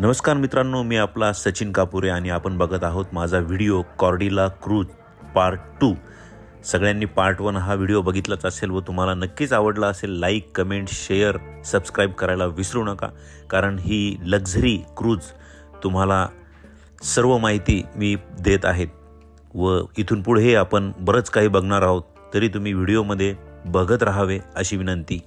नमस्कार मित्रांनो मी आपला सचिन कापुरे आणि आपण बघत आहोत माझा video Cordelia cruise part two. सगळ्यांनी पार्ट वन हा व्हिडिओ बघितलाच असेल व तुम्हाला नक्कीच आवडला असेल लाईक कमेंट शेअर सबस्क्राईब करायला विसरू नका कारण ही लक्झरी क्रूज तुम्हाला सर्व माहिती मी देत आहेत व इथून पुढे आपण बरंच काही बघणार आहोत तरी तुम्ही व्हिडिओमध्ये बघत राहावे अशी विनंती.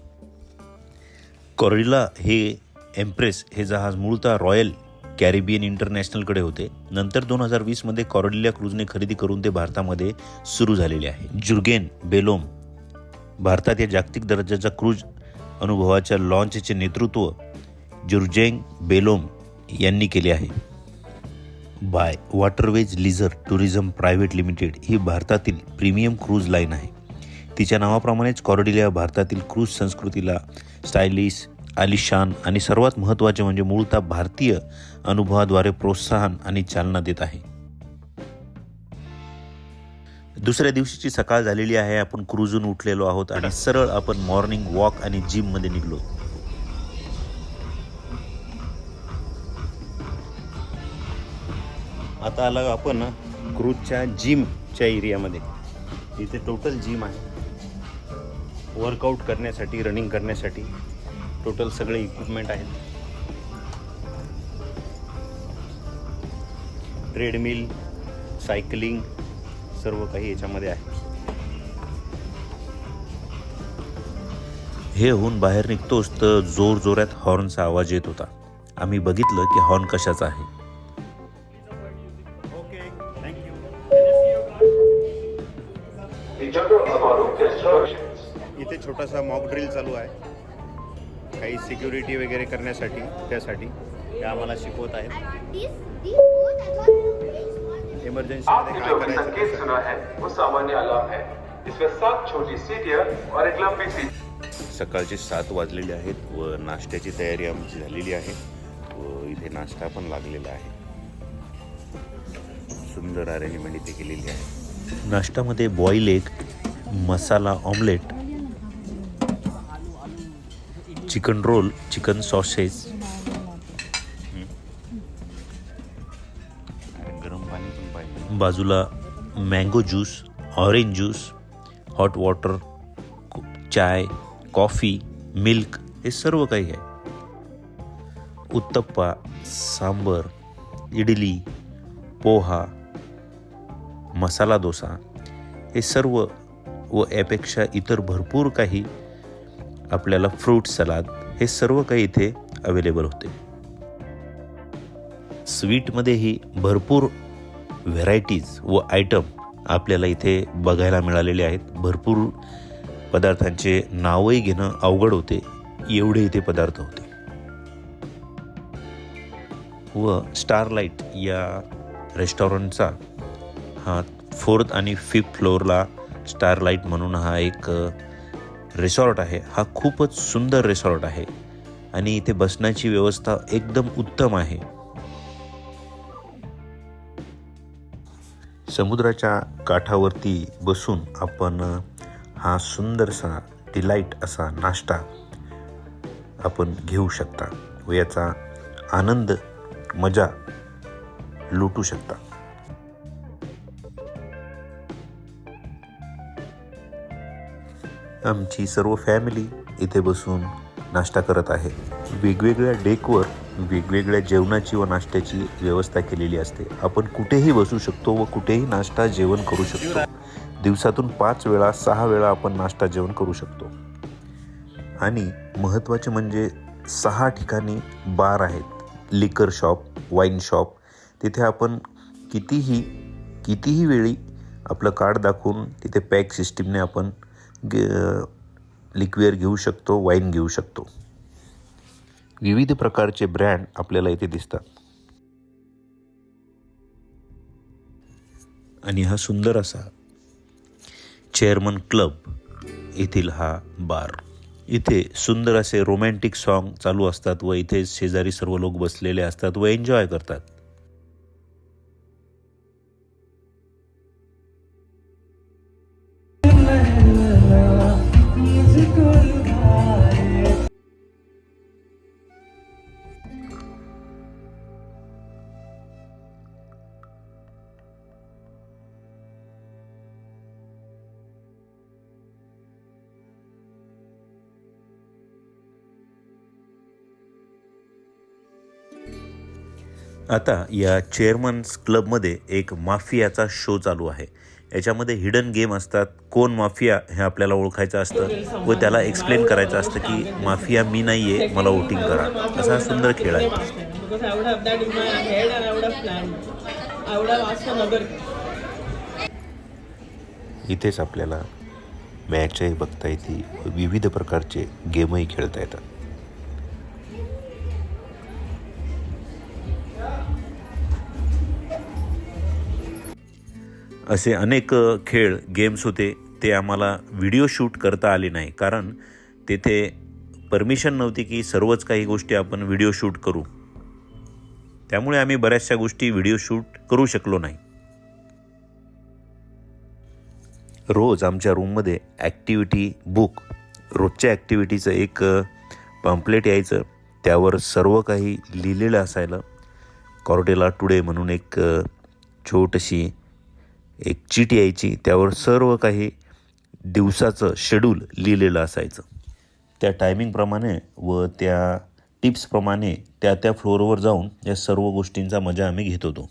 कॉर्डिला हे एम्प्रेस हे जहाज मूळतः रॉयल कॅरिबियन इंटरनॅशनलकडे होते. नंतर दोन हजार वीसमध्ये कॉरिलिया क्रूजने खरेदी करून ते भारतामध्ये सुरू झालेले आहे. जुर्गेन बेलोम भारतात या जागतिक दर्जाच्या क्रूज अनुभवाच्या लॉन्चचे नेतृत्व जुर्जेंग बेलोम यांनी केले आहे. By waterways leisure tourism private limited ही भारतातील प्रीमियम क्रूज लाईन आहे. तिच्या नावाप्रमाणेच कॉर्डिलिया भारतातील क्रूज संस्कृतीला स्टायलिश आलिशान आणि सर्वात महत्त्वाचे म्हणजे मूळतः भारतीय अनुभवाद्वारे प्रोत्साहन आणि चालना देत आहे. दुसऱ्या दिवशीची सकाळ झालेली आहे. आपण क्रूजून उठलेलो आहोत आणि सरळ आपण मॉर्निंग वॉक आणि जिममध्ये निघलो. आता आला आपण क्रूजच्या जिमच्या एरियामध्ये इथे टोटल जिम आहे. वर्कआउट करण्यासाठी रनिंग करण्यासाठी. टोटल सगळे इक्विपमेंट आहेत. ट्रेडमिल सायकलिंग सर्व काही याच्यामध्ये आहे. हे होऊन बाहेर निघतोच तर जोर जोरात हॉर्नचा आवाज येत होता. आम्ही बघितलं की हॉर्न कशाचा आहे. इथे छोटासा मॉक ड्रिल चालू आहे. काही सिक्युरिटी वगैरे करण्यासाठी त्यासाठी ते आम्हाला शिकवत आहेत. इमर्जन्सीमध्ये आपने जो काय अभी करायचं संकेत ते सुना है वो सामान्य अलार्म है इसमें सात छोटी सीटियां और एक लंबी सीट सांग. सकाळचे सात वाजलेले आहेत व नाश्त्याची तयारी आमची झालेली आहे व इथे नाश्ता पण लागलेला आहे सुंदर अरेंजमेंट इथे केलेली आहे नाश्त्यामध्ये boil egg masala omelette chicken roll chicken sauces. गरम पाणी पण पाहिजे. बाजूला mango juice orange juice hot water chai coffee milk हे सर्व काही आहे. उत्तप्पा सांबर इडली पोहा मसाला डोसा हे सर्व व यापेक्षा इतर भरपूर काही आपल्याला फ्रूट सलाद हे सर्व काही इथे अवेलेबल होते. स्वीटमध्येही भरपूर व्हेरायटीज व आयटम आपल्याला इथे बघायला मिळालेले आहेत. भरपूर पदार्थांचे नावही घेणं अवघड होते. एवढे इथे पदार्थ होते. व स्टारलाईट या रेस्टॉरंटचा हा फोर्थ आणि फिफ्थ फ्लोअरला स्टारलाईट म्हणून हा एक रिसॉर्ट आहे. हा खूपच सुंदर रिसॉर्ट आहे. आणि इथे बसण्याची व्यवस्था एकदम उत्तम आहे. समुद्राच्या काठावरती बसून आपण हा सुंदरसा डिलाईट असा नाश्ता आपण घेऊ शकता व याचा आनंद मजा लुटू शकता. आमची सर्व फॅमिली इथे बसून नाश्ता करत आहे. वेगवेगळ्या डेकवर वेगवेगळ्या जेवणाची व नाश्त्याची व्यवस्था केलेली असते. आपण कुठेही बसू शकतो व कुठेही नाश्ता जेवण करू शकतो. दिवसातून पाच वेळा सहा वेळा आपण नाश्ता जेवण करू शकतो. आणि महत्त्वाचे म्हणजे सहा ठिकाणी बार आहेत. Liquor shop wine shop. तिथे आपण कितीही कितीही वेळी आपलं कार्ड दाखवून तिथे पॅक सिस्टीमने आपण लिक्विअर घेऊ शकतो वाईन घेऊ शकतो. विविध प्रकारचे ब्रँड आपल्याला इथे दिसतात. आणि हा सुंदर असा चेअरमन क्लब येथील हा बार इथे सुंदर असे रोमॅन्टिक सॉन्ग चालू असतात व इथे शेजारी सर्व लोक बसलेले असतात व एन्जॉय करतात. आता या चेअरमन्स क्लबमध्ये एक माफियाचा शो चालू आहे. याच्यामध्ये हिडन गेम असतात. कोण माफिया हे आपल्याला ओळखायचं असतं व त्याला एक्सप्लेन करायचं असतं की माफिया मी नाही आहे मला वोटिंग करा. असा हा सुंदर खेळ आहे. इथेच आपल्याला मॅचही बघता येते विविध प्रकारचे गेमही खेळता येतात. असे अनेक खेळ गेम्स होते. ते आम्हाला व्हिडिओ शूट करता आले नाही. कारण तेथे परमिशन नव्हती की सर्वच काही गोष्टी आपण व्हिडिओ शूट करू. त्यामुळे आम्ही बऱ्याचशा गोष्टी व्हिडिओ शूट करू शकलो नाही. रोज आमच्या रूममध्ये ॲक्टिव्हिटी बुक रोजच्या ॲक्टिव्हिटीचं एक पम्पलेट यायचं. त्यावर सर्व काही लिहिलेलं असायला. कॉर्डेला टुडे म्हणून एक छोटीशी एक चीट यायची त्यावर सर्व काही दिवसाचं शेड्यूल लिहिलेलं असायचं. त्या टायमिंगप्रमाणे व त्या टिप्सप्रमाणे त्या त्या फ्लोअरवर जाऊन या सर्व गोष्टींचा मजा आम्ही घेत होतो.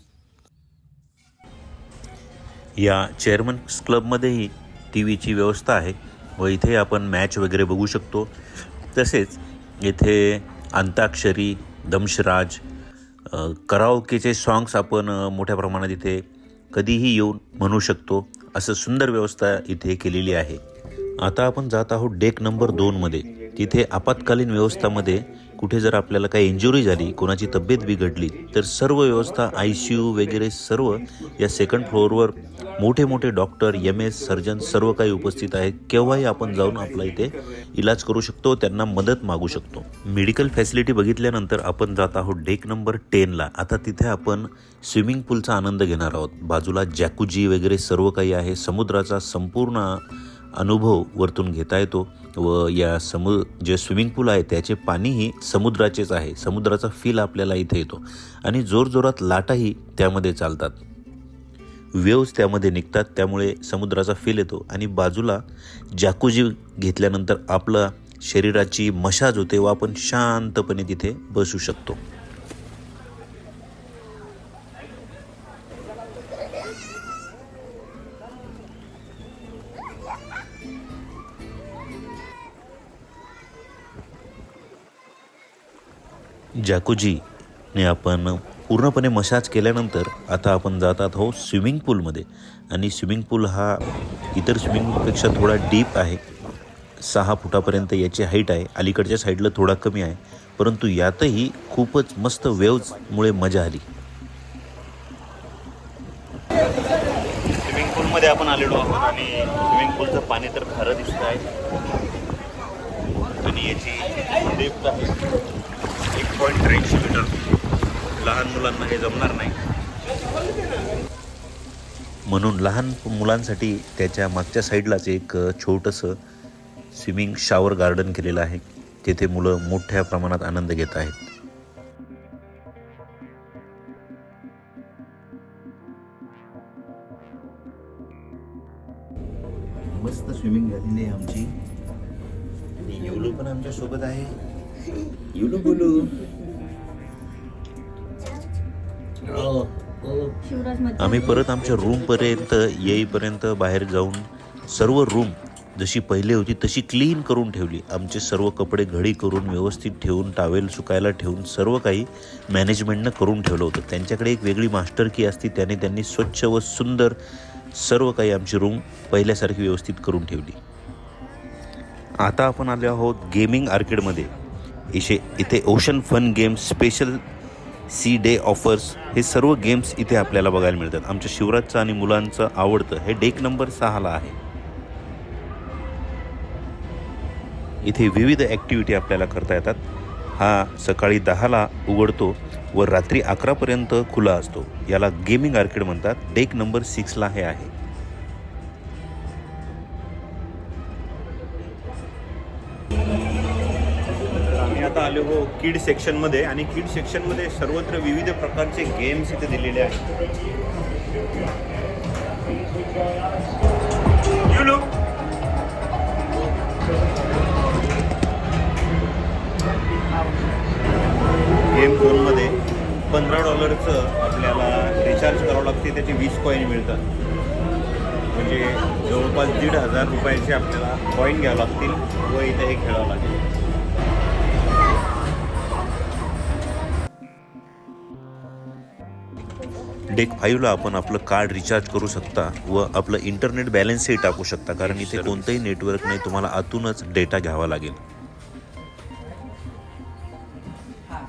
या चेअरमन्स क्लबमध्येही टी व्हीची व्यवस्था आहे व इथे आपण मॅच वगैरे बघू शकतो. तसेच येथे अंताक्षरी दमशराज कराओकेचे सॉंग्स आपण मोठ्या प्रमाणात इथे कधीही येऊन म्हणू शकतो असं सुंदर व्यवस्था इथे केलेली आहे. आता आपण जात आहोत डेक नंबर दोनमध्ये तिथे आपत्कालीन व्यवस्थामध्ये कुठे जर आपल्याला काही इंजुरी झाली कोणाची तब्येत बिघडली तर सर्व व्यवस्था आय सी यू वगैरे सर्व या सेकंड फ्लोअरवर मोठे मोठे डॉक्टर एम एस सर्जन सर्व काही उपस्थित आहेत. केव्हाही आपण जाऊन आपला इथे इलाज करू शकतो त्यांना मदत मागू शकतो. मेडिकल फॅसिलिटी बघितल्यानंतर आपण जात आहोत डेक नंबर टेनला आता तिथे आपण स्विमिंग पूलचा आनंद घेणार आहोत. बाजूला जॅकुजी वगैरे सर्व काही आहे. समुद्राचा संपूर्ण अनुभव वरतून घेता येतो व या समु जे स्विमिंग पूल आहे त्याचे पाणीही समुद्राचेच आहे. समुद्राचा फील आपल्याला इथे येतो. आणि जोरजोरात लाटाही त्यामध्ये चालतात. वेव्स त्यामध्ये निघतात त्यामुळे समुद्राचा फील येतो. आणि बाजूला जाकुजी घेतल्यानंतर आपलं शरीराची मशाज होते व आपण शांतपणे तिथे बसू शकतो. जॅकुजीने आपण पूर्णपणे मसाज केल्यानंतर आता आपण जातात आहोत स्विमिंग पूलमध्ये. आणि स्विमिंग पूल हा इतर स्विमिंग पूलपेक्षा थोडा डीप आहे. सहा फुटापर्यंत याची हाईट आहे. अलीकडच्या साईडला थोडा कमी आहे. परंतु यातही खूपच मस्त वेव्जमुळे मजा आली. स्विमिंग पूलमध्ये आपण आलेलो आहोत आणि स्विमिंग पूलचं पाणी तर खरं दिसत आहे. आणि याची डेप्थ आहे. पॉईंट त्र्याऐंशी मीटर. लहान मुलांना हे जमणार नाही. म्हणून लहान मुलांसाठी त्याच्या मागच्या साईडलाच एक छोटंसं स्विमिंग शॉवर गार्डन केलेलं आहे तेथे मुलं मोठ्या प्रमाणात आनंद घेत आहेत. मस्त स्विमिंग झालेली आहे आमची. आणि युलू पण आमच्यासोबत आहे. युलू बोलू. आम्ही परत आमच्या रूमपर्यंत येईपर्यंत बाहेर जाऊन सर्व रूम जशी पहिले होती तशी क्लीन करून ठेवली. आमचे सर्व कपडे घडी करून व्यवस्थित ठेवून टावेल सुकायला ठेवून सर्व काही मॅनेजमेंटनं करून ठेवलं होतं. त्यांच्याकडे एक वेगळी मास्टर की असती त्याने त्यांनी स्वच्छ व सुंदर सर्व काही आमची रूम पहिल्यासारखी व्यवस्थित करून ठेवली. आता आपण आलो आहोत गेमिंग आर्केडमध्ये इशे इथे ocean fun games special sea day offers हे सर्व गेम्स इथे आपल्याला बघायला मिळतात. आमच्या शिवराजचं आणि मुलांचं आवडतं हे डेक नंबर सहाला आहे. इथे विविध ॲक्टिव्हिटी आपल्याला करता येतात. हा सकाळी दहाला उघडतो व रात्री अकरापर्यंत खुला असतो. याला गेमिंग आर्केड म्हणतात. डेक नंबर सिक्सला हे आहे. आलो हो किड सेक्शनमध्ये आणि किड सेक्शनमध्ये सर्वत्र विविध प्रकारचे गेम्स इथे दिलेले आहेत. गेम झोनमध्ये पंधरा डॉलरचं आपल्याला रिचार्ज करावं लागते त्याचे वीस कॉईन मिळतात. म्हणजे जवळपास दीड हजार रुपयाचे आपल्याला कॉईन घ्यावं लागतील व इथे हे खेळावं लागेल. डेक फाईव्हला आपण आपलं कार्ड रिचार्ज करू शकता व आपलं इंटरनेट बॅलन्सही टाकू शकता. कारण इथे कोणतंही नेटवर्क नाही तुम्हाला आतूनच डेटा घ्यावा लागेल.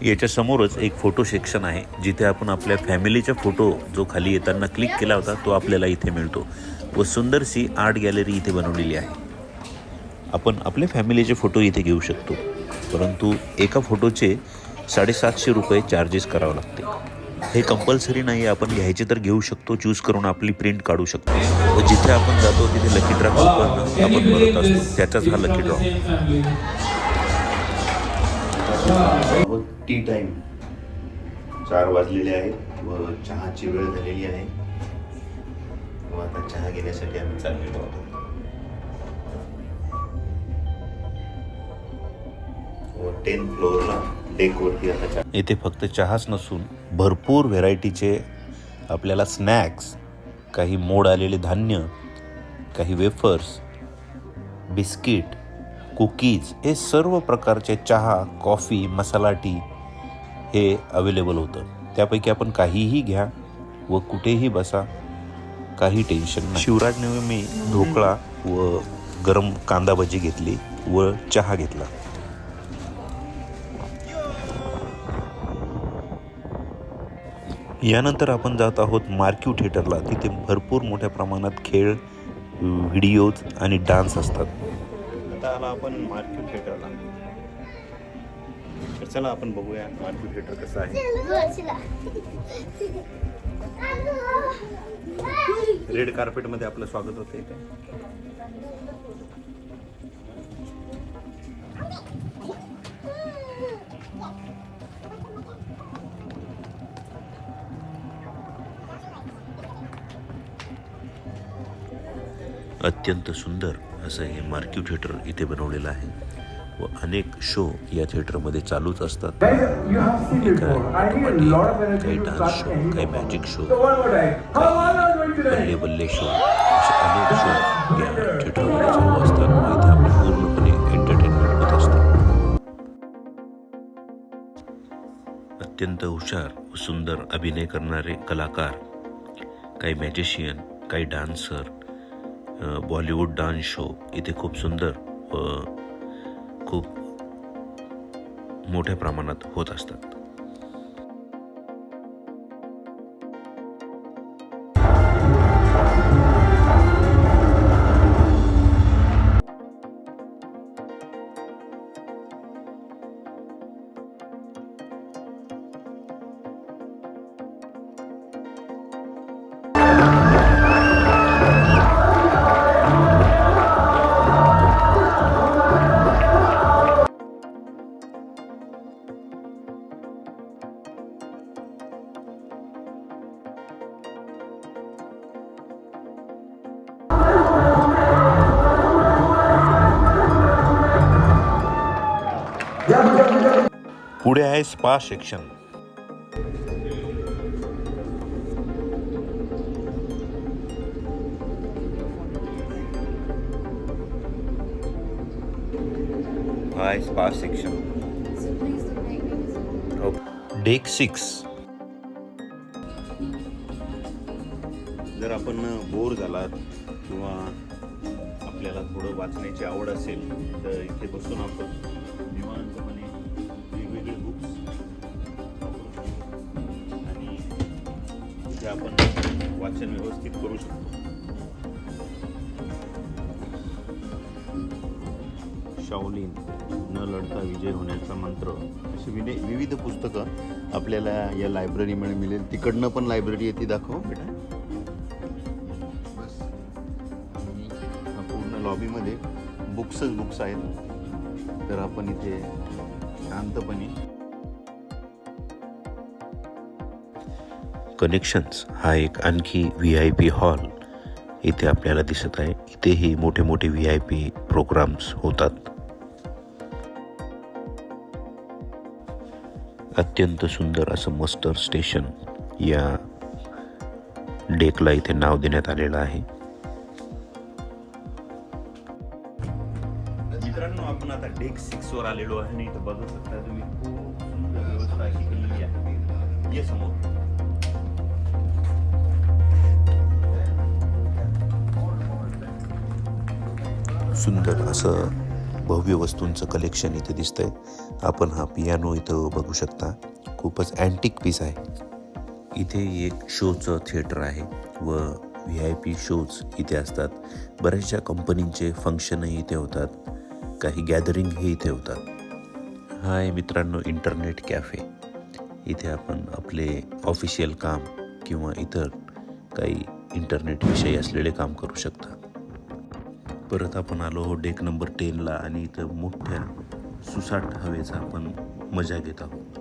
याच्या समोरच एक फोटो सेक्शन आहे जिथे आपण आपल्या फॅमिलीचा फोटो जो खाली येताना क्लिक केला होता तो आपल्याला इथे मिळतो. व सुंदरशी आर्ट गॅलरी इथे बनवलेली आहे. आपण आपल्या फॅमिलीचे फोटो इथे घेऊ शकतो. परंतु एका फोटोचे साडेसातशे रुपये चार्जेस करावं लागते हे कंपल्सरी नाही आपण घ्यायचे तर घेऊ शकतो चूज करून आपली प्रिंट काढू शकतो. व जिथे आपण जातो तिथे लकी ड्रॉ कूपन आपण भरत असतो. त्याचाच हा लकी ड्रॉ टी टाइम चार वाजलेले आहेत व चहाची वेळ झालेली आहे. व आता चहा घेण्यासाठी आम्ही चाललेलो आहोत. व टेन फ्लोअरला डेकवरती आता चहा येथे फक्त चहाच नसून भरपूर व्हेरायटीचे आपल्याला स्नॅक्स काही मोड आलेले धान्य काही वेफर्स बिस्किट कुकीज हे सर्व प्रकारचे चहा कॉफी मसाला टी हे अवेलेबल होतं. त्यापैकी आपण काहीही घ्या व कुठेही बसा काही टेन्शन नाही. शिवराजने मी ढोकळा व गरम कांदा भजी घेतली व चहा घेतला. यानंतर आपण जात आहोत मार्क्यू थिएटरला. तिथे भरपूर मोठ्या प्रमाणात खेळ व्हिडिओज आणि डान्स असतात. आता आला आपण मार्क्यू थिएटरला. तर चला आपण बघूया मार्क्यू थिएटर कसं आहे. रेड कार्पेटमध्ये आपलं स्वागत होते इथे अत्यंत सुंदर असं हे मार्क्यू थिएटर इथे बनवलेलं आहे व अनेक शो या थिएटरमध्ये चालूच असतात. काही डान्स शो काही. Magic show? Balle balle show असे अनेक शो या थिएटरमध्ये चालू असतात व इथे आपलं पूर्णपणे एंटरटेनमेंट होत असते. अत्यंत हुशार व सुंदर अभिनय करणारे कलाकार काही मॅजिशियन काही डान्सर बॉलिवूड डान्स शो इथे खूप सुंदर व खूप मोठ्या प्रमाणात होत असतात. पुढे आहे spa section. Hi spa section. Deck six. जर आपण बोर झालात किंवा आपल्याला थोडं वाचण्याची आवड असेल तर इथे बसून आपण इथे आपण वाचन व्यवस्थित करू शकतो. शाओलिन न लढता विजय होण्याचा मंत्र अशी विने विविध पुस्तकं आपल्याला या लायब्ररीमध्ये मिळेल. तिकडनं पण लायब्ररी आहे ती दाखव बेटा. बस. पूर्ण लॉबीमध्ये बुक्सच बुक्स आहेत. तर आपण इथे शांतपणे कनेक्शन्स हा एक आणखी व्ही आय पी हॉल इथे आपल्याला दिसत आहे. इथेही मोठे मोठे व्ही आय पी प्रोग्राम्स होतात. अत्यंत सुंदर असं मस्टर स्टेशन या डेकला इथे नाव देण्यात आलेलं आहे. मित्रांनो आपण आता डेक सिक्स वर आलेलो आहे आणि इथं बघू शकता तुम्ही खूप सुंदर व्यवस्था अशी केलेली आहे. समोर. सुंदर असं भव्य वस्तूंचं कलेक्शन इथे दिसतंय. आपण हा पियानो इथं बघू शकता. खूपच अँटिक पीस आहे. इथे एक शोचं थिएटर आहे व व्ही आय पी शोज इथे असतात. बऱ्याचशा कंपनींचे फंक्शनही इथे होतात. काही गॅदरिंगही इथे होतात. हा आहे मित्रांनो इंटरनेट कॅफे इथे आपण आपले ऑफिशियल काम किंवा इतर काही इंटरनेटविषयी असलेले काम करू शकता. परत आपण आलो आहोत डेक नंबर टेनला आणि इथं मोठ्या सुसाट हवेचा आपण मजा घेत आहोत.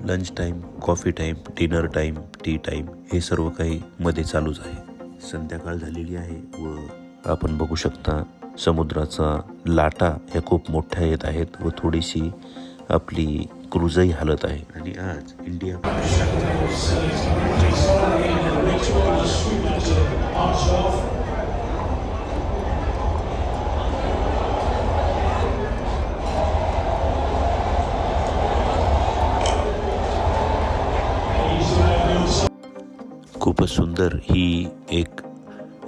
Lunch time coffee time dinner time tea time हे सर्व काही मध्ये चालूच आहे. संध्याकाळ झालेली आहे व आपण बघू शकता समुद्राचा लाटा ह्या खूप मोठ्या येत आहेत व थोडीशी आपली क्रुजही हालत आहे. आणि आज इंडिया खूपच सुंदर ही एक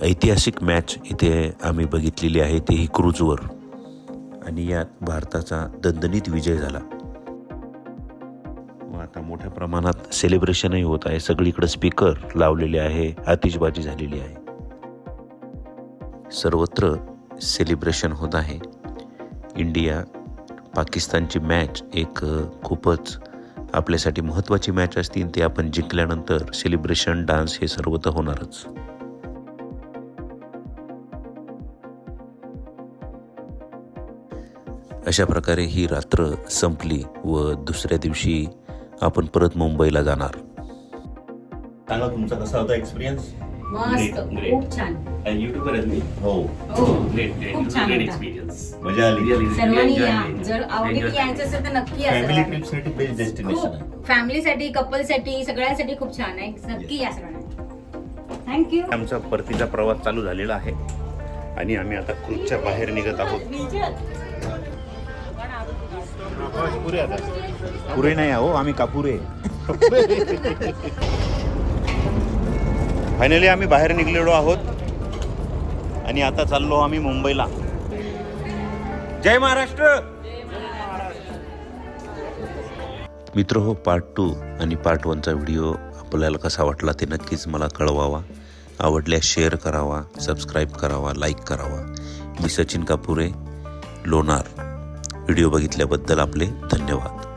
ऐतिहासिक मॅच इथे आम्ही बघितलेली आहे तेही क्रूजवर. आणि यात भारताचा दणदणीत विजय झाला. आता मोठ्या प्रमाणात सेलिब्रेशनही होत आहे. सगळीकडे स्पीकर लावलेले आहे आतिषबाजी झालेली आहे. सर्वत्र सेलिब्रेशन होत आहे. इंडिया पाकिस्तानची मॅच एक खूपच आपल्यासाठी महत्त्वाची मॅच असतील ते आपण जिंकल्यानंतर सेलिब्रेशन डान्स हे सर्व तर होणारच. अशा प्रकारे ही रात्र संपली व दुसऱ्या दिवशी आपण परत मुंबईला जाणार. सांगा तुमचा कसा होता एक्सपिरियन्स मस्त. खूप छान. युट्यूबर आहेत मी हो. हो खूप छान होता. मजा आली. सर्वांनी या. जर आवडीने यायचं असेल तर नक्की फॅमिली असं ट्रिपसाठी बेस्ट डेस्टिनेशन आहे. खूप फॅमिलीसाठी कपलसाठी सगळ्यासाठी खूप छान आहे. नक्की या सर्वांना. थँक्यू आमचा परतीचा प्रवास चालू झालेला आहे. आणि आम्ही आता क्रूजच्या बाहेर निघत आहोत. पुरे नाही आहो आम्ही कापुरे फायनली आम्ही बाहेर निघलेलो आहोत. आणि आता चाललो आम्ही मुंबईला. जय महाराष्ट्र! मित्र हो पार्ट टू आणि पार्ट वनचा व्हिडिओ आपल्याला कसा वाटला ते नक्कीच मला कळवावा. आवडल्यास शेअर करावा सबस्क्राईब करावा लाईक करावा. मी सचिन कापुरे लोणार. व्हिडिओ बघितल्याबद्दल आपले धन्यवाद.